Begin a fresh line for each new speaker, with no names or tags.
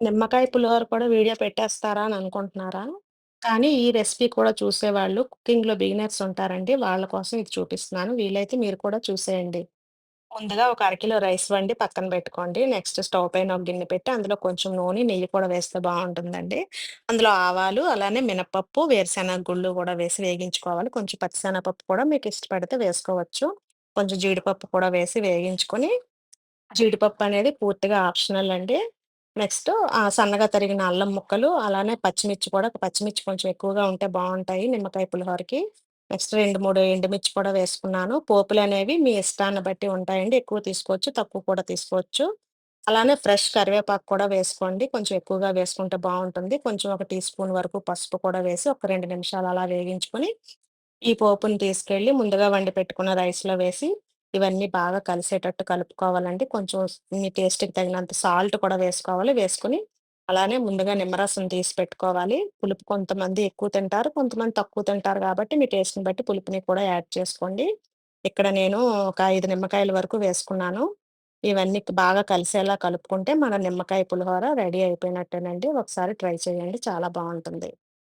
నిమ్మకాయ పులిహోర కూడా వీడియో పెట్టేస్తారా అని అనుకుంటున్నారా? కానీ ఈ రెసిపీ కూడా చూసేవాళ్ళు కుకింగ్‌లో బిగినర్స్ ఉంటారండి. వాళ్ళ కోసం ఇది చూపిస్తున్నాను. వీలైతే మీరు కూడా చూసేయండి. ముందుగా ఒక అరకిలో రైస్ వండి పక్కన పెట్టుకోండి. నెక్స్ట్ స్టవ్ పైన ఒక గిన్నె పెట్టి అందులో కొంచెం నూనె, నెయ్యి కూడా వేస్తే బావుంటుందండి. అందులో ఆవాలు, అలానే మినపప్పు, వేరుశెనగ గుళ్ళు కూడా వేసి వేగించుకోవాలి. కొంచెం పచ్చిశనగపప్పు కూడా మీకు ఇష్టపడితే వేసుకోవచ్చు. కొంచెం జీడిపప్పు కూడా వేసి వేగించుకొని జీడిపప్పు అనేది పూర్తిగా ఆప్షనల్ అండి. నెక్స్ట్ ఆ సన్నగా తరిగిన అల్లం ముక్కలు, అలానే పచ్చిమిర్చి కూడా పచ్చిమిర్చి కొంచెం ఎక్కువగా ఉంటే బాగుంటాయి నిమ్మకాయ పులిహోరకి. నెక్స్ట్ 2, 3 ఎండుమిర్చి కూడా వేసుకున్నాను. పోపులు అనేవి మీ ఇష్టాన్ని బట్టి ఉంటాయండి. ఎక్కువ తీసుకోవచ్చు, తక్కువ కూడా తీసుకోవచ్చు. అలానే ఫ్రెష్ కరివేపాకు కూడా వేసుకోండి. కొంచెం ఎక్కువగా వేసుకుంటే బాగుంటుంది కొంచెం ఒక టీ స్పూన్ వరకు పసుపు కూడా వేసి ఒక రెండు నిమిషాలు అలా వేగించుకొని, ఈ పోపుని తీసుకెళ్ళి ముందుగా వండి పెట్టుకున్న రైస్‌లో వేసి, ఇవన్నీ బాగా కలిసేటట్టు కలుపుకోవాలండి. కొంచెం మీ టేస్ట్‌కి తగినంత సాల్ట్ కూడా వేసుకోవాలి. వేసుకుని అలానే ముందుగా నిమ్మరసం తీసి పెట్టుకోవాలి. పులుపు కొంతమంది ఎక్కువ తింటారు, కొంతమంది తక్కువ తింటారు కాబట్టి మీ టేస్ట్‌ని బట్టి పులుపుని కూడా యాడ్ చేసుకోండి. ఇక్కడ నేను ఒక ఐదు నిమ్మకాయల వరకు వేసుకున్నాను. ఇవన్నీ బాగా కలిసేలా కలుపుకుంటే మన నిమ్మకాయ పులిహోర రెడీ అయిపోయినట్టేనండి. ఒకసారి ట్రై చేయండి. చాలా బాగుంటుంది